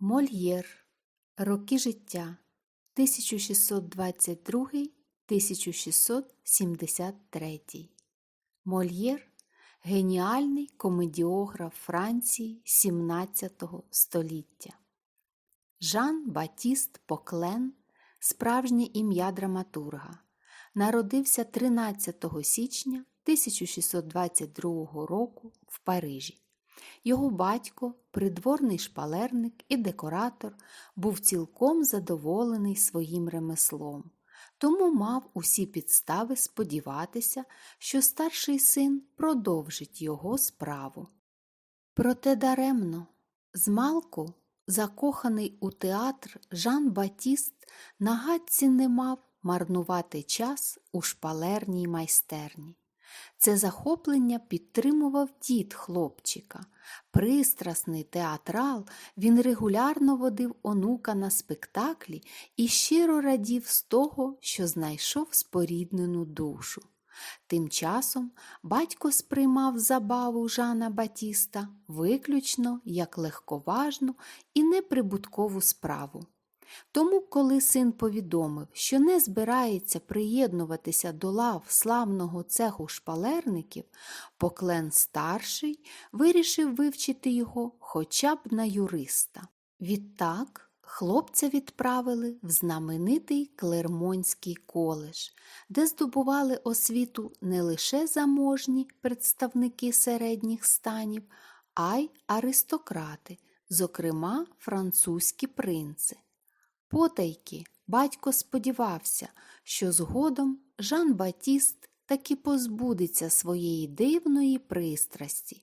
Мольєр. Роки життя 1622-1673. Мольєр геніальний комедіограф Франції XVII століття. Жан Батіст Поклен справжнє ім'я драматурга. Народився 13 січня 1622 року в Парижі. Його батько, придворний шпалерник і декоратор, був цілком задоволений своїм ремеслом, тому мав усі підстави сподіватися, що старший син продовжить його справу. Проте даремно, змалку, закоханий у театр Жан Батіст на гадці не мав марнувати час у шпалерній майстерні. Це захоплення підтримував дід хлопчика. Пристрасний театрал, він регулярно водив онука на спектаклі і щиро радів з того, що знайшов споріднену душу. Тим часом батько сприймав забаву Жана Батіста виключно як легковажну і неприбуткову справу. Тому, коли син повідомив, що не збирається приєднуватися до лав славного цеху шпалерників, поклен старший вирішив вивчити його хоча б на юриста. Відтак хлопця відправили в знаменитий Клермонський коледж, де здобували освіту не лише заможні представники середніх станів, а й аристократи, зокрема французькі принци. Потайки батько сподівався, що згодом Жан Батіст таки позбудеться своєї дивної пристрасті.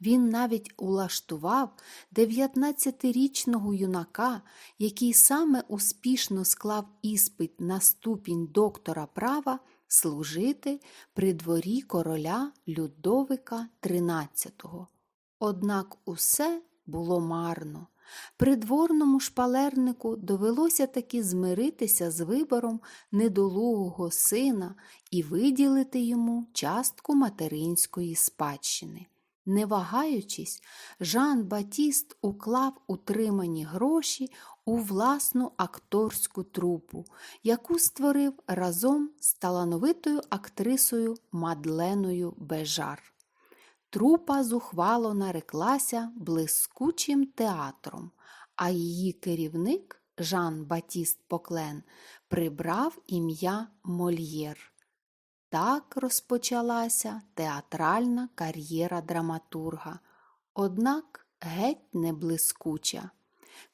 Він навіть улаштував 19-річного юнака, який саме успішно склав іспит на ступінь доктора права, служити при дворі короля Людовика XIII. Однак усе було марно. Придворному шпалернику довелося таки змиритися з вибором недолугого сина і виділити йому частку материнської спадщини. Не вагаючись, Жан Батіст уклав утримані гроші у власну акторську трупу, яку створив разом з талановитою актрисою Мадленою Бежар. Трупа зухвало нареклася блискучим театром, а її керівник Жан Батіст Поклен прибрав ім'я Мольєр. Так розпочалася театральна кар'єра драматурга, однак геть не блискуча.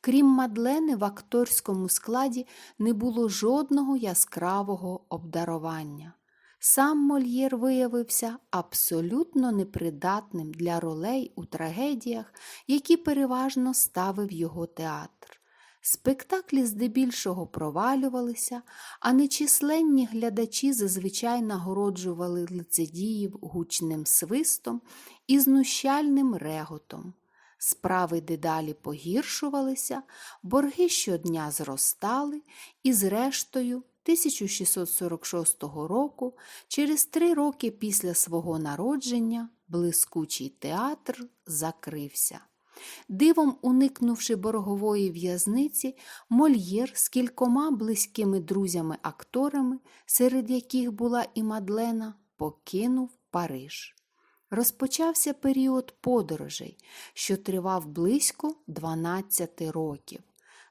Крім Мадлени, в акторському складі не було жодного яскравого обдарування. Сам Мольєр виявився абсолютно непридатним для ролей у трагедіях, які переважно ставив його театр. Спектаклі здебільшого провалювалися, а нечисленні глядачі зазвичай нагороджували лицедіїв гучним свистом і знущальним реготом. Справи дедалі погіршувалися, борги щодня зростали, і, зрештою, 1646 року, через три роки після свого народження, блискучий театр закрився. Дивом уникнувши боргової в'язниці, Мольєр з кількома близькими друзями-акторами, серед яких була і Мадлена, покинув Париж. Розпочався період подорожей, що тривав близько 12 років.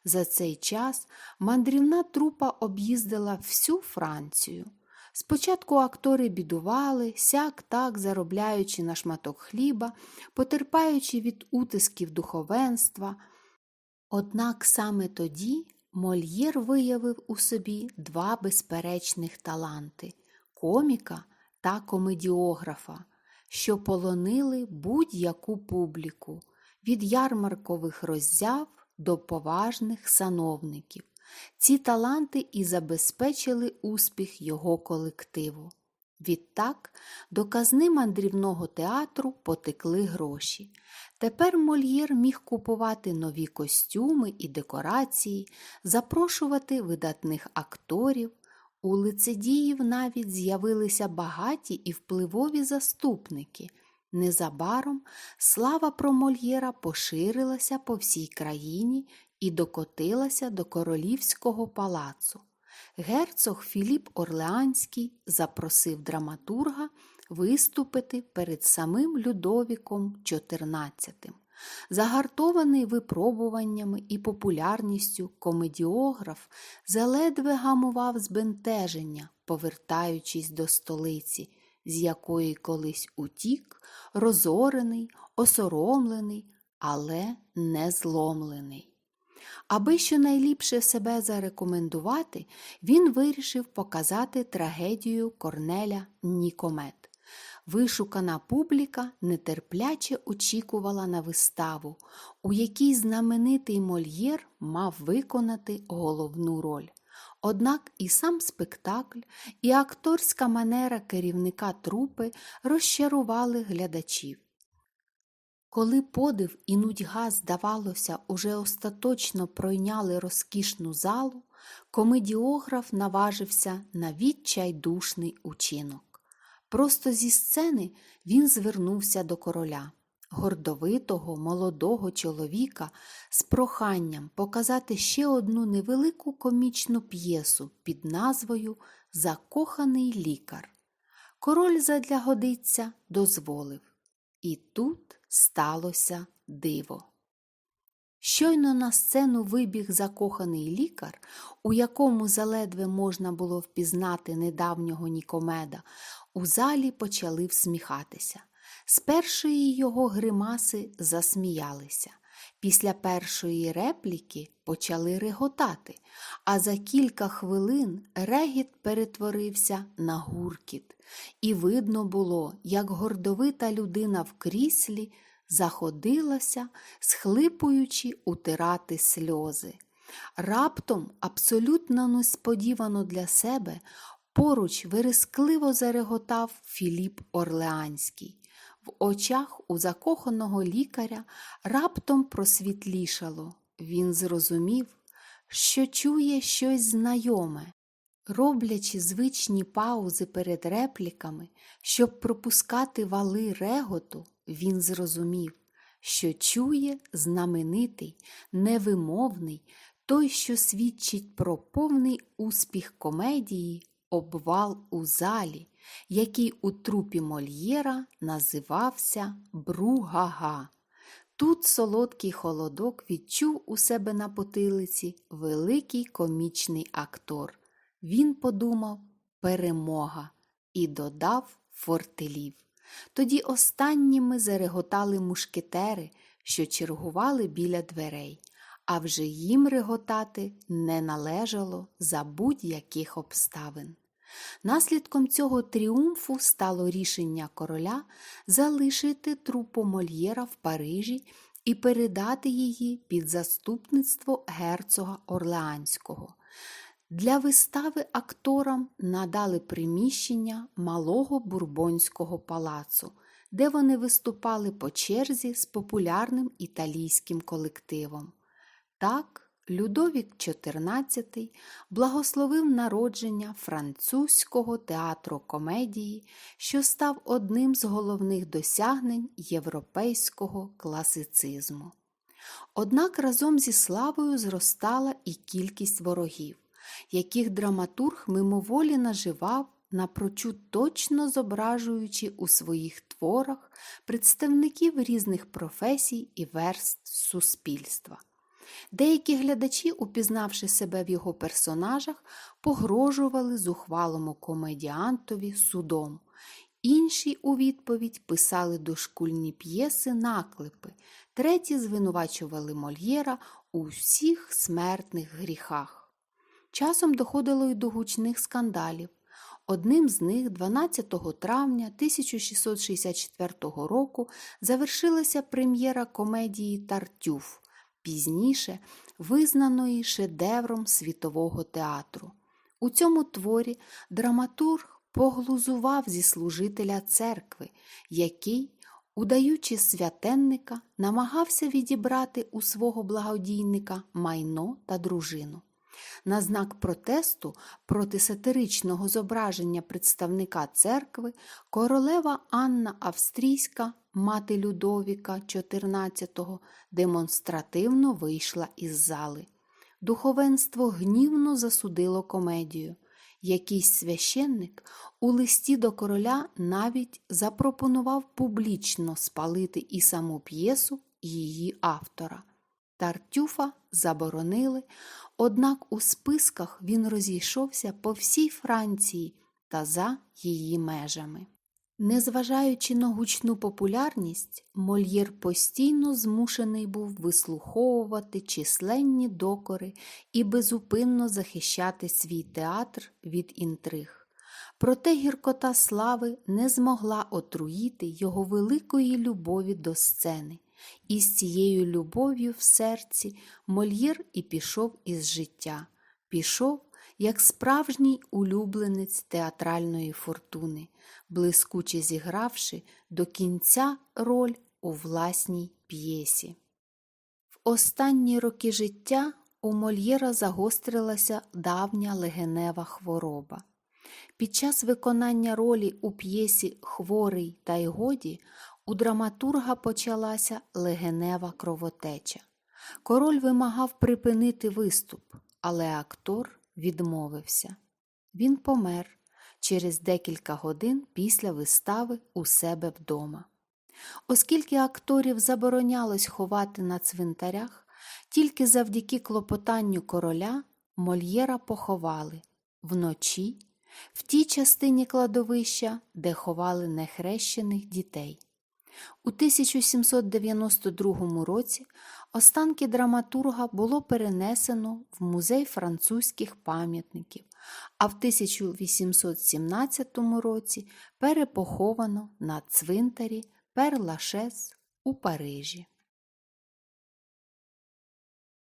За цей час мандрівна трупа об'їздила всю Францію. Спочатку актори бідували, сяк так заробляючи на шматок хліба, потерпаючи від утисків духовенства. Однак саме тоді Мольєр виявив у собі два безперечних таланти коміка та комедіографа, що полонили будь-яку публіку від ярмаркових роззяв до поважних сановників. Ці таланти і забезпечили успіх його колективу. Відтак до казни мандрівного театру потекли гроші. Тепер Мольєр міг купувати нові костюми і декорації, запрошувати видатних акторів. У лицедіїв навіть з'явилися багаті і впливові заступники. Незабаром слава про Мольєра поширилася по всій країні і докотилася до королівського палацу. Герцог Філіп Орлеанський запросив драматурга виступити перед самим Людовіком XIV. Загартований випробуваннями і популярністю комедіограф заледве гамував збентеження, повертаючись до столиці, з якої колись утік, розорений, осоромлений, але не зломлений. Аби щонайліпше себе зарекомендувати, він вирішив показати трагедію Корнеля Нікомет. Вишукана публіка нетерпляче очікувала на виставу, у якій знаменитий мольєр мав виконати головну роль. Однак і сам спектакль, і акторська манера керівника трупи розчарували глядачів. Коли подив і нудьга, здавалося, уже остаточно пройняли розкішну залу, комедіограф наважився на відчайдушний учинок. Просто зі сцени він звернувся до короля, гордовитого, молодого чоловіка, з проханням показати ще одну невелику комічну п'єсу під назвою Закоханий лікар. Король задля годиться дозволив. І тут сталося диво. Щойно на сцену вибіг закоханий лікар, у якому заледве можна було впізнати недавнього Нікомеда, у залі почали всміхатися. З першої його гримаси засміялися. Після першої репліки почали реготати, а за кілька хвилин регіт перетворився на гуркіт, і видно було, як гордовита людина в кріслі заходилася, схлипуючи утирати сльози. Раптом, абсолютно несподівано для себе, поруч вирискливо зареготав Філіп Орлеанський. В очах у закоханого лікаря раптом просвітлішало. Він зрозумів, що чує щось знайоме. Роблячи звичні паузи перед репліками, щоб пропускати вали реготу, він зрозумів, що чує знаменитий, невимовний, той, що свідчить про повний успіх комедії, обвал у залі, який у трупі Мольєра називався Бругага. Тут солодкий холодок відчув у себе на потилиці великий комічний актор. Він подумав перемога і додав фортелів. Тоді останніми зареготали мушкетери, що чергували біля дверей, а вже їм реготати не належало за будь-яких обставин. Наслідком цього тріумфу стало рішення короля залишити трупу Мольєра в Парижі і передати її під заступництво герцога Орлеанського. Для вистави акторам надали приміщення малого бурбонського палацу, де вони виступали по черзі з популярним італійським колективом. Так, Людовік XIV благословив народження французького театру комедії, що став одним з головних досягнень європейського класицизму. Однак разом зі славою зростала і кількість ворогів, яких драматург мимоволі наживав, напрочуд точно зображуючи у своїх творах представників різних професій і верств суспільства. Деякі глядачі, упізнавши себе в його персонажах, погрожували зухвалому комедіантові судом. Інші у відповідь писали дошкульні п'єси наклепи, треті звинувачували Мольєра у всіх смертних гріхах. Часом доходило й до гучних скандалів. Одним з них, 12 травня 1664 року, завершилася прем'єра комедії Тартюф пізніше визнаної шедевром світового театру. У цьому творі драматург поглузував зі служителя церкви, який, удаючи святенника, намагався відібрати у свого благодійника майно та дружину. На знак протесту проти сатиричного зображення представника церкви королева Анна Австрійська, мати Людовіка XIV, демонстративно вийшла із зали. Духовенство гнівно засудило комедію. Якийсь священник у листі до короля навіть запропонував публічно спалити і саму п'єсу, і її автора. Тартюфа заборонили, однак у списках він розійшовся по всій Франції та за її межами. Незважаючи на гучну популярність, Мольєр постійно змушений був вислуховувати численні докори і безупинно захищати свій театр від інтриг. Проте гіркота слави не змогла отруїти його великої любові до сцени, і з цією любов'ю в серці Мольєр і пішов із життя, пішов як справжній улюбленець театральної фортуни, блискуче зігравши до кінця роль у власній п'єсі. В останні роки життя у Мольєра загострилася давня легенева хвороба. Під час виконання ролі у п'єсі Хворий та й годі у драматурга почалася легенева кровотеча. Король вимагав припинити виступ, але актор відмовився. Він помер через декілька годин після вистави у себе вдома. Оскільки акторів заборонялось ховати на цвинтарях, тільки завдяки клопотанню короля Мольєра поховали вночі в тій частині кладовища, де ховали нехрещених дітей. У 1792 році останки драматурга було перенесено в музей французьких пам'ятників, а в 1817 році перепоховано на цвинтарі Пер-Лашез у Парижі.